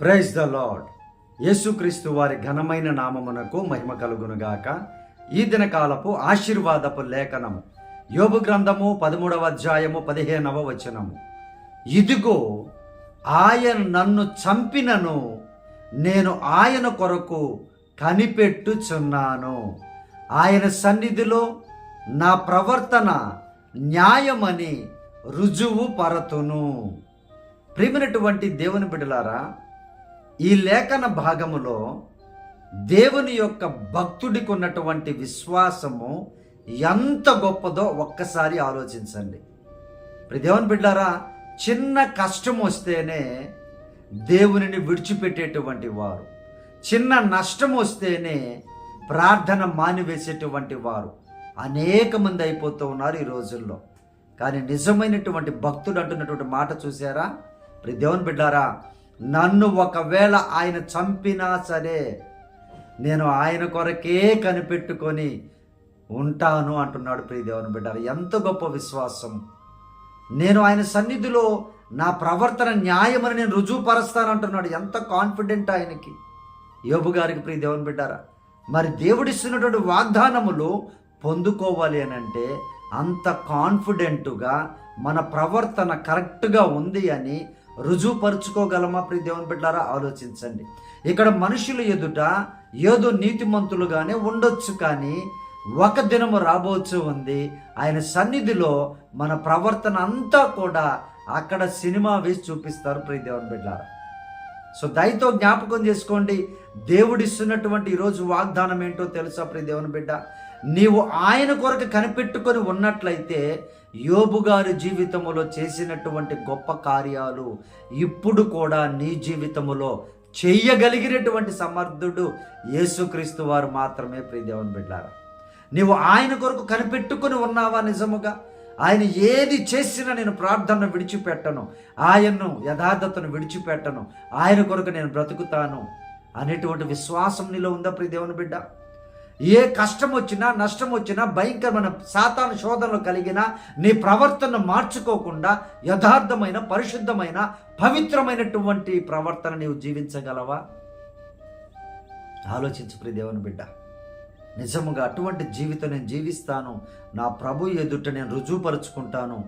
Praise the lord యేసుక్రీస్తు వారి ఘనమైన నామమునకు మహిమ కలుగునుగాక. ఈ దినకాలపు ఆశీర్వాదపు లేఖనము. యోబు గ్రంథము పదమూడవ అధ్యాయము పదిహేనవ వచనము. ఇదిగో ఆయన నన్ను చంపినను నేను ఆయన కొరకు కనిపెట్టుచున్నాను. ఆయన సన్నిధిలో నా ప్రవర్తన న్యాయమని రుజువు పరతును. ప్రియమైనటువంటి దేవుని బిడలారా ఈ లేఖన భాగములో దేవుని యొక్క భక్తుడికి ఉన్నటువంటి విశ్వాసము ఎంత గొప్పదో ఒక్కసారి ఆలోచించండి. ప్రదేవన్ దేవుని బిడ్డారా చిన్న కష్టం వస్తేనే దేవునిని విడిచిపెట్టేటువంటి వారు. చిన్న నష్టం వస్తేనే ప్రార్థన మానివేసేటువంటి వారు. అనేక మంది అయిపోతూ ఉన్నారు ఈ రోజుల్లో. కానీ నిజమైనటువంటి భక్తుడు అంటున్నటువంటి మాట చూసారా ప్రదేవన్ దేవుని బిడ్డారా నన్ను ఒకవేళ ఆయన చంపినా సరే నేను ఆయన కొరకే కనిపెట్టుకొని ఉంటాను అంటున్నాడు ప్రియ దేవుని బిడ్డారు. ఎంత గొప్ప విశ్వాసం. నేను ఆయన సన్నిధిలో నా ప్రవర్తన న్యాయమని నేను రుజువుపరుస్తాను అంటున్నాడు ఎంత కాన్ఫిడెంట్ ఆయనకి. యోబు గారికి ప్రియ దేవుని బిడ్డారా మరి దేవుడిస్తున్నటువంటి వాగ్దానములు పొందుకోవాలి అని అంటే అంత కాన్ఫిడెంట్గా మన ప్రవర్తన కరెక్ట్గా ఉంది అని రుజువుపరుచుకోగలమా ప్రి దేవుని బిడ్డారా? ఆలోచించండి. ఇక్కడ మనుషుల ఎదుట ఏదో నీతిమంతులుగానే ఉండొచ్చు కానీ ఒక దినము రాబోచు ఉంది. ఆయన సన్నిధిలో మన ప్రవర్తన అంతా కూడా అక్కడ సినిమా వేసి చూపిస్తారు ప్రియ దేవుని బిడ్డారా. సో దయతో జ్ఞాపకం చేసుకోండి. దేవుడిస్తున్నటువంటి ఈరోజు వాగ్దానం ఏంటో తెలుసా ప్రియ దేవుని బిడ్డ? నీవు ఆయన కొరకు కనిపెట్టుకొని ఉన్నట్లయితే యోబు గారి జీవితంలో చేసినటువంటి గొప్ప కార్యాలు ఇప్పుడు కూడా నీ జీవితములో చెయ్యగలిగినటువంటి సమర్థుడు యేసుక్రీస్తు వారు మాత్రమే ప్రియదేవన్ బిడ్డారా. నీవు ఆయన కొరకు కనిపెట్టుకుని ఉన్నావా నిజముగా? ఆయన ఏది చేసినా నేను ప్రార్థన విడిచిపెట్టను. ఆయన్ను యథార్థతను విడిచిపెట్టను. ఆయన కొరకు నేను బ్రతుకుతాను అనేటువంటి విశ్వాసం నీలో ఉందా ప్రియదేవన్ బిడ్డ? ఏ కష్టం వచ్చినా నష్టం వచ్చినా భయంకరమైన సాతాను శోధనలు కలిగినా నీ ప్రవర్తన మార్చుకోకుండా యథార్థమైన పరిశుద్ధమైన పవిత్రమైనటువంటి ప్రవర్తన నీవు జీవించగలవా? ఆలోచించు ప్రి దేవుని బిడ్డ. నిజముగా అటువంటి జీవితం నేను జీవిస్తాను. నా ప్రభు ఎదుట నేను రుజువుపరుచుకుంటాను.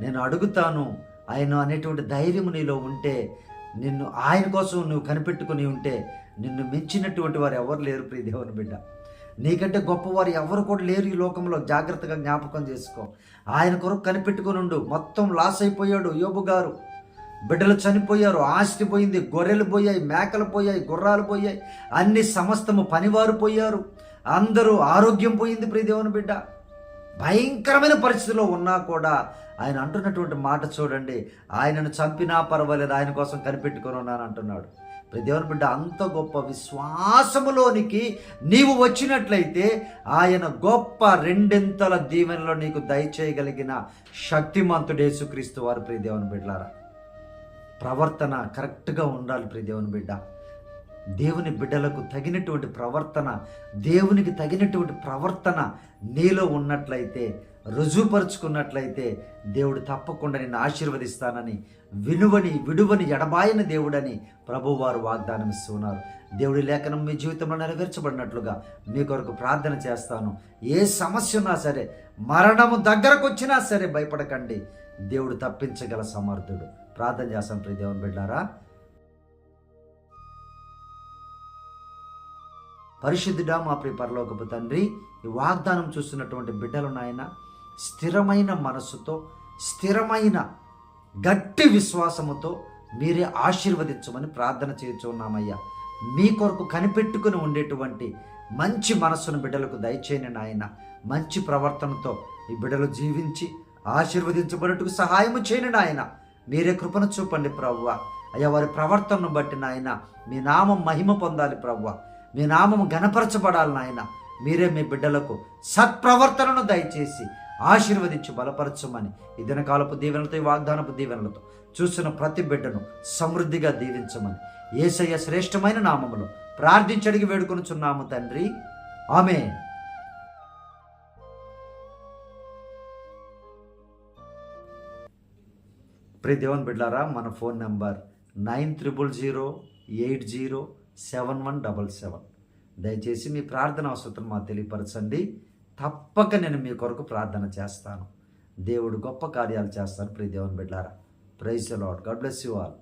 నేను అడుగుతాను ఆయన అనేటువంటి ధైర్యం నీలో ఉంటే నిన్ను ఆయన కోసం నువ్వు కనిపెట్టుకుని ఉంటే నిన్ను మించినటువంటి వారు ఎవరు లేరు ప్రియ దేవుని బిడ్డ. నీకంటే గొప్పవారు ఎవరు కూడా లేరు ఈ లోకంలో. జాగ్రత్తగా జ్ఞాపకం చేసుకో. ఆయన కొరకు కనిపెట్టుకుని ఉండు. మొత్తం లాస్ అయిపోయాడు యోబు గారు. బిడ్డలు చనిపోయారు. ఆస్తి పోయింది. గొర్రెలు పోయాయి. మేకలు పోయాయి. గుర్రాలు పోయాయి. అన్ని సమస్తము పనివారు పోయారు. అందరూ ఆరోగ్యం పోయింది ప్రియదేవుని బిడ్డ. భయంకరమైన పరిస్థితిలో ఉన్నా కూడా ఆయన అంటున్నటువంటి మాట చూడండి. ఆయనను చంపినా పర్వాలేదు. ఆయన కోసం కనిపెట్టుకొని ఉన్నాను అంటున్నాడు. దేవుని బిడ్డ అంత గొప్ప విశ్వాసములోనికి నీవు వచ్చినట్లయితే ఆయన గొప్ప రెండింతల దీవెనలో నీకు దయచేయగలిగిన శక్తిమంతుడేసు క్రీస్తు వారు ప్రియ దేవుని బిడ్డలారా. ప్రవర్తన కరెక్ట్గా ఉండాలి ప్రియ దేవుని బిడ్డ. దేవుని బిడ్డలకు తగినటువంటి ప్రవర్తన దేవునికి తగినటువంటి ప్రవర్తన నీలో ఉన్నట్లయితే రుజువుపరుచుకున్నట్లయితే దేవుడు తప్పకుండా నిన్ను ఆశీర్వదిస్తానని వినువని విడువని ఎడబాయని దేవుడని ప్రభువారు వాగ్దానం ఇస్తున్నారు. దేవుడి లేఖనం మీ జీవితంలో నెరవేర్చబడినట్లుగా మీ కొరకు ప్రార్థన చేస్తాను. ఏ సమస్య ఉన్నా సరే మరణము దగ్గరకు వచ్చినా సరే భయపడకండి. దేవుడు తప్పించగల సమర్థుడు. ప్రార్థన చేస్తాం ప్రియ దేవుని బిడ్డారా. పరిశుద్ధుడా మా ప్రియ పరలోకపు తండ్రి ఈ వాగ్దానం చూస్తున్నటువంటి బిడ్డలు నాయన స్థిరమైన మనసుతో స్థిరమైన గట్టి విశ్వాసముతో మీరే ఆశీర్వదించమని ప్రార్థన చేస్తున్నామయ్యా మీ కొరకు కనిపెట్టుకుని ఉండేటువంటి మంచి మనస్సును బిడ్డలకు దయచేయని నాయన. మంచి ప్రవర్తనతో ఈ బిడ్డలు జీవించి ఆశీర్వదించబడుటకు సహాయము చేయని నాయన. మీరే కృపను చూపండి ప్రవ్వ. అయ్యా వారి ప్రవర్తనను బట్టి నాయన మీ నామం మహిమ పొందాలి ప్రవ్వ. మీ నామం గణపరచబడాలి నాయన. మీరే మీ బిడ్డలకు సత్ప్రవర్తనను దయచేసి ఆశీర్వదించి బలపరచమని ఈ దినకాలపు దీవెనలతో ఈ వాగ్దానపు దీవెనలతో చూసిన ప్రతి బిడ్డను సమృద్ధిగా దీవించమని ఏసయ్య శ్రేష్టమైన నామములో ప్రార్థించడికి వేడుకొనుచున్నాము తండ్రి. ఆమె ప్రి దేవన్ బిడ్లారా మన phone number nine triple zero eight zero seven one double seven. దయచేసి మీ ప్రార్థన అవసరం మాకు తెలియపరచండి. తప్పక నేను మీ కొరకు ప్రార్థన చేస్తాను. దేవుడు గొప్ప కార్యాలు చేస్తాను. ప్రియ దేవుని బిడ్డారా praise Lord God bless you all.